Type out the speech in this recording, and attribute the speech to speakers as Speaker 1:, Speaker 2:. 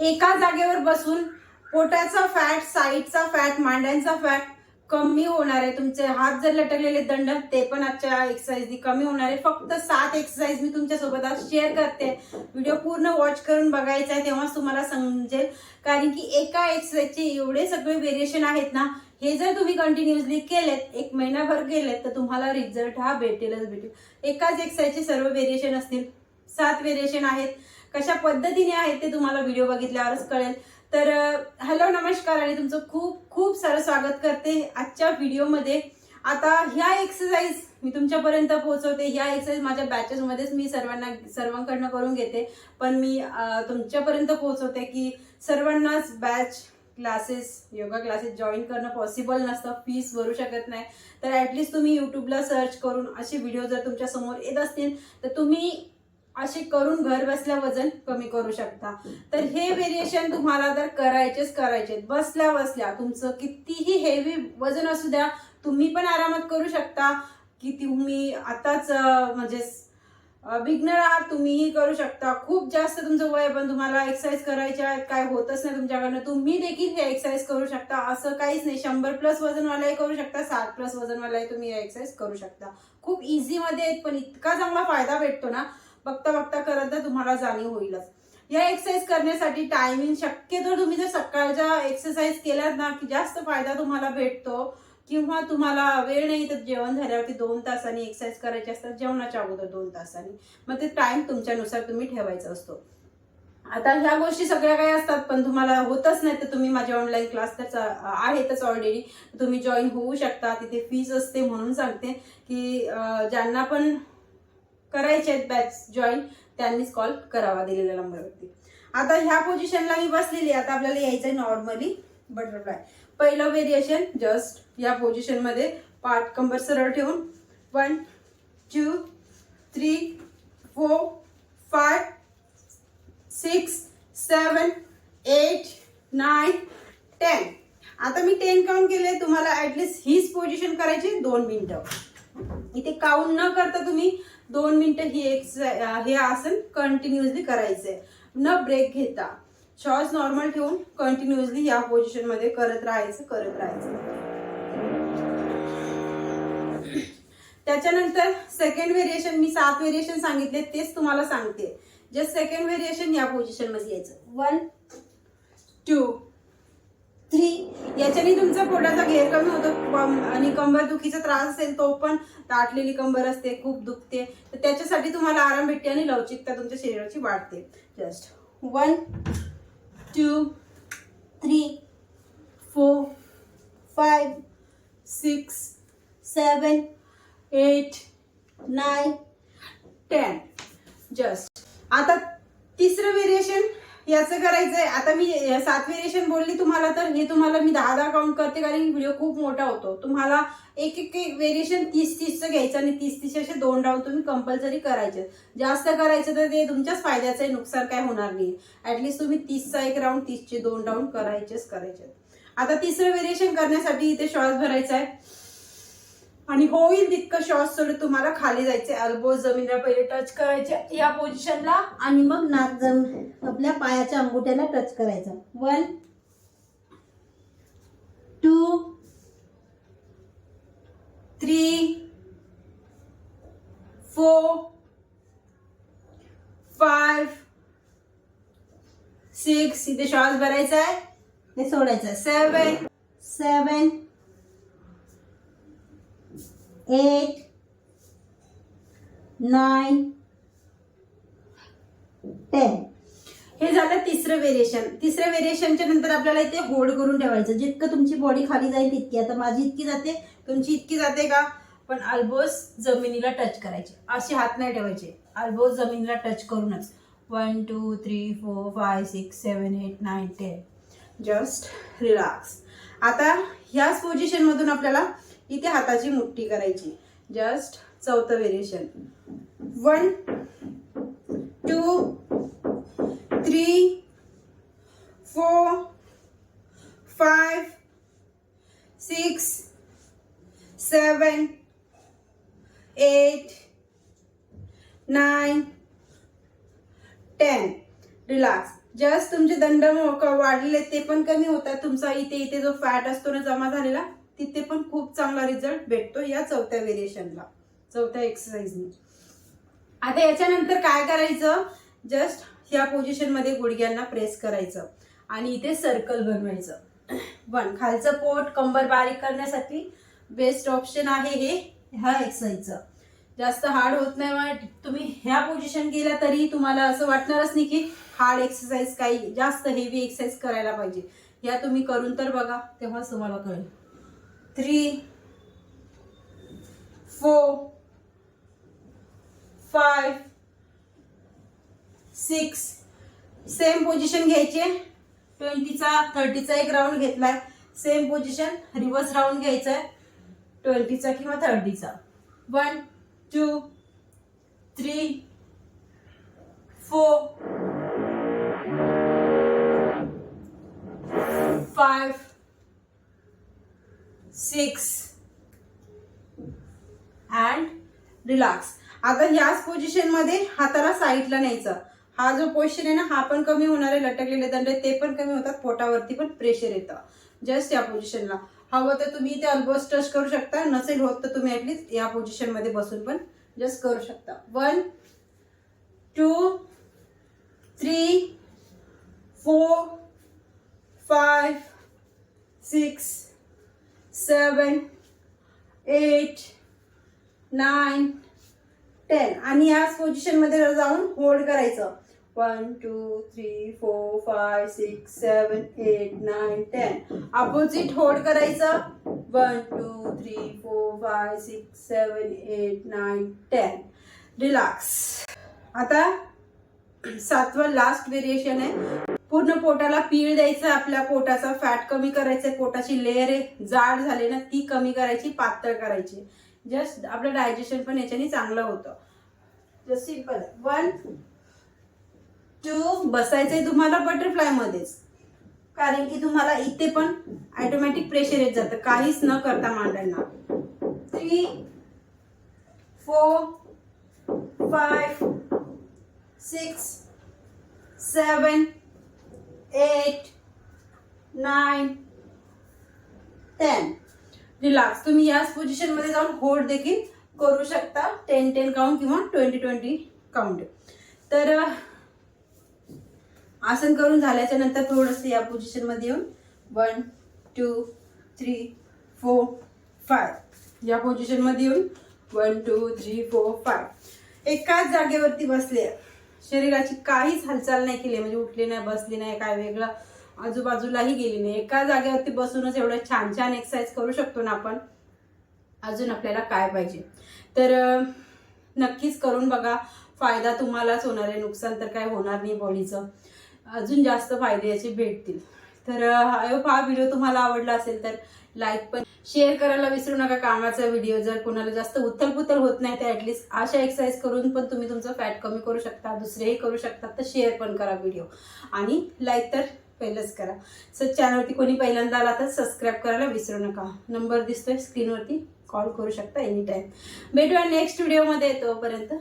Speaker 1: एका जागेवर बसून पोटाचा फॅट साईडचा फॅट मांड्यांचा फॅट कमी होणार आहे. तुमचे हात जर लटकलेले दंड ते पण आजच्या एक्सरसाइजनी कमी होणार आहे. फक्त सात एक्सरसाइज मी तुमच्यासोबत आज शेअर करते. व्हिडिओ पूर्ण वॉच करून बघायचा आहे तेव्हाच तुम्हाला समजेल. कारण की एका एक्सरसाइजचे एवढे सगळे व्हेरिएशन आहेत ना हे जर तुम्ही कंटिन्युअसली केलेत एक महिनाभर केलेत तर तुम्हाला रिझल्ट हा भेटेलच भेटेल. एकाच एक्सरसाइजचे सर्व व्हेरिएशन असतील. सात व्हेरिएशन आहेत. कशा पद्धतीने आहेत ते तुम्हाला व्हिडिओ बघितल्यावरच कळेल. तर हॅलो नमस्कार आणि तुमचं खूप खूप सारं स्वागत करते आजच्या व्हिडिओमध्ये आता ह्या एक्सरसाइज मी तुमच्यापर्यंत पोहोचवते. ह्या एक्सरसाइज माझ्या बॅचेसमध्येच मी सर्वांना सर्वांकडनं करून घेते. पण मी तुमच्यापर्यंत पोहोचवते की सर्वांनाच batch classes yoga classes join करणं पॉसिबल नसतं. फीस भरू शकत नाही. तर ॲटलिस्ट तुम्ही यूट्यूबला सर्च करून असे व्हिडिओ जर तुमच्यासमोर येत असतील तर तुम्ही असे करून घर बसल्या वजन कमी करू शकता. तर हे व्हेरिएशन तुम्हाला तर करायचेच करायचे बसल्या बसल्या तुमचं कितीही हेवी वजन असू द्या तुम्ही पण आरामात करू शकता. की तुम्ही आताच म्हणजे बिगनर आहात तुम्हीही करू शकता. खूप जास्त तुमचं वय पण तुम्हाला एक्सरसाइज करायच्या आहेत, काय होतच नाही तुमच्याकडनं. तुम्ही देखील हे एक्सरसाइज करू शकता. असं काहीच नाही. शंभर प्लस वजनवालाही करू शकता साठ प्लस वजनवालाही तुम्ही हे एक्सरसाइज करू शकता. खूप इझी मध्ये आहेत पण इतका चांगला फायदा भेटतो ना बघता बघता करत तर तुम्हाला जाणीव होईलच. या एक्सरसाइज करण्यासाठी टायमिंग शक्यतो तुम्ही जर सकाळच्या एक्सरसाइज केल्यात ना की जास्त फायदा तुम्हाला भेटतो किंवा तुम्हाला वेळ नाही तर जेवण झाल्यावरती दोन तासांनी एक्सरसाइज करायची असतात जेवणाच्या अगोदर दोन तासांनी. मग ते टाइम तुमच्यानुसार तुम्ही ठेवायचा असतो. आता ह्या गोष्टी सगळ्या काही असतात पण तुम्हाला होतच नाही तर तुम्ही माझे ऑनलाईन क्लास तर आहेतच ऑलरेडी तुम्ही जॉईन होऊ शकता तिथे फीज असते म्हणून सांगते की ज्यांना पण करायचे आहेत बॅच जॉईन त्यांनीच कॉल करावा दिलेल्या नंबरवरती आता ह्या पोझिशनला मी बसलेली आता आपल्याला यायचं आहे नॉर्मली बटरफ्लाय पहिलं व्हेरिएशन जस्ट या पोझिशनमध्ये पाठ कंबर सरळ ठेवून one two three four five six seven eight nine ten आता मी टेन काउंट केले. तुम्हाला ऍटलिस्ट हीच पोझिशन करायची दोन मिनिटं. इथे काउंट न करता तुम्ही दोन मिनटं ही एक हे आसन कंटिन्युअसली करायचंय. न ब्रेक घेता. श्वास नॉर्मल ठेवून कंटिन्युअसली या पोझिशनमध्ये करत राहायचं करत राहायचं. त्याच्यानंतर सेकंड व्हेरिएशन मी सात व्हेरिएशन सांगितले तेच तुम्हाला सांगते. जे सेकंड व्हेरिएशन या पोझिशनमध्ये यायचं. वन टू थ्री याच्याने तुमचा पोटाचा घेर कमी होतो. आणि कंबर दुखीचा त्रास असेल तो पण ताटलेली कंबर असते खूप दुखते. तर त्याच्यासाठी तुम्हाला आराम भेटते आणि लवचिकता तुमच्या शरीराची वाढते. Just one two three four five six seven eight nine ten just आता तिसरं व्हेरिएशन याचं करायचंय. आता मी सात रेशन बोलली तुम्हाला तर हे तुम्हाला मी दहा दहा काउंट करते कारण व्हिडिओ खूप मोठा होतो. तुम्हाला एक एक वेरिएशन तीस तीसचं घ्यायचं आणि तीस तीस असे दोन राऊंड तुम्ही कंपल्सरी करायचे. जास्त करायचं तर ते तुमच्याच फायद्याचं आहे नुकसान काय होणार नाही. ऍटलिस्ट तुम्ही तीसचा एक राऊंड तीसचे दोन राऊंड करायचेच करायचे आता तिसरं वेरिएशन करण्यासाठी इथे शॉर्ट्स भरायचा आहे. आणि होईल तितकं शॉर्ट सोडून तुम्हाला खाली जायचे अल्बो जमिनीला पहिले टच करायचे या पोझिशनला आणि मग नाक जम आपल्या पायाच्या अंगुठ्याला टच करायचं. One two three four five six इथे श्वास भरायचा आहे हे सोडायचं seven seven eight nine ten हे झालं तिसरं व्हेरिएशन तिसऱ्या व्हेरिएशनच्या नंतर आपल्याला इथे होल्ड करून ठेवायचं. जितकं तुमची बॉडी खाली जाईल तितकी. आता माझी इतकी जाते तुमची इतकी जाते का? पण अल्बोज जमिनीला टच करायचे. असे हात नाही ठेवायचे. अल्बोज जमिनीला टच करूनच. One two three four five six seven eight nine ten just relax आता ह्याच पोझिशनमधून आपल्याला इथे हाताची मुठ्ठी करायची. जस्ट चौथं variation one two three four five six seven eight nine ten relax just तुमचे दंड म- वाढलेले ते पण कमी होतात. तुमचा इथे इथे जो फॅट असतो ना जमा झालेला तिथे पण खूप चांगला रिझल्ट भेटतो या चौथ्या व्हेरिएशनला चौथ्या एक्सरसाइजने आता याच्यानंतर काय करायचं? जस्ट ह्या पोझिशनमध्ये गुडघ्यांना प्रेस करायचं आणि इथे सर्कल बनवायचं. वन खालचं पोट कंबर बारीक करण्यासाठी बेस्ट ऑप्शन आहे हे ह्या एक्सरसाइजचं जास्त हार्ड होत नाही तुम्ही ह्या पोझिशन गेला तरी तुम्हाला असं वाटणारच नाही की हार्ड एक्सरसाइज काही जास्त हेवी एक्सरसाइज करायला पाहिजे. या तुम्ही करून तर बघा तेव्हाच तुम्हाला कळेल. Three four five six. Same position घ्यायचे. ट्वेंटीचा थर्टीचा एक राऊंड घेतलाय. सेम पोझिशन रिवर्स राऊंड घ्यायचा आहे ट्वेंटीचा किंवा थर्टीचा. One two three four five six and relax आता याच पोझिशनमध्ये हाताला साईडला न्यायचं. हा जो पोझिशन आहे ना हा पण कमी होणार आहे लटकलेले दंड ते पण कमी होतात पोटावरती पण प्रेशर येतं. जस्ट या पोझिशनला हवं तर तुम्ही इथे अल्बोस टच करू शकता नसेल होत तर तुम्ही ॲटलीस्ट या पोझिशनमध्ये बसून पण जस्ट करू शकता. One two three four five six seven eight nine ten आणि याच पोझिशनमध्ये जाऊन होल्ड करायचं. One two three four five six seven eight nine ten opposite hold करायचं. One two three four five six seven eight nine ten relax आता सातवं last variation आहे. पूर्ण पोटाला पीळ द्यायचं आपल्या पोटाचा फॅट कमी करायचं पोटाची लेअर आहे जाड झाली ना ती कमी करायची पातळ करायची. जस्ट आपलं डायजेशन पण याच्याने चांगलं होतं. जस्ट सिंपल वन टू बसायचंय तुम्हाला बटरफ्लाय मध्येच. कारण की तुम्हाला इथे पण ऑटोमॅटिक प्रेशर येत जातं. काहीच न करता मांडायला. Three four five six seven eight nine ten relax तुम्ही याच पोझिशनमध्ये जाऊन होल्ड देखील करू शकता. टेन टेन काउंट किंवा ट्वेंटी ट्वेंटी काउंट तर आसन करून झाल्याच्यानंतर थोडंसं या पोझिशनमध्ये येऊन one two three four five या पोझिशनमध्ये येऊन one two three four five एकाच जागेवरती बसले. शरीराची काहीच हालचाल नाही केली म्हणजे उठली नाही बसली नाही काय वेगळं आजूबाजूलाही गेली नाही. एका जागेवरती बसूनच एवढं छान छान एक्सरसाइज करू शकतो ना आपण? अजून आपल्याला काय पाहिजे? तर नक्कीच करून बघा. फायदा तुम्हालाच होणार आहे. नुकसान तर काय होणार नाही बॉडीचं. अजून जास्त फायदे याचे भेटतील. तर अं, हा हा व्हिडिओ तुम्हाला आवडला असेल तर लाईक पण शेअर करायला विसरू नका कामाचा व्हिडिओ जर कोणाला जास्त उथल होत नाही तर ऍटलीस्ट अशा एक्सरसाइज करून पण तुम्ही तुमचं फॅट कमी करू शकता. दुसरेही करू शकता तर शेअर पण करा व्हिडिओ आणि लाईक तर पहिलंच करा. सर चॅनलवरती कोणी पहिल्यांदा आला तर सबस्क्राईब करायला विसरू नका. नंबर दिसतोय स्क्रीनवरती कॉल करू शकता एनी टाईम भेटूया नेक्स्ट व्हिडिओमध्ये तोपर्यंत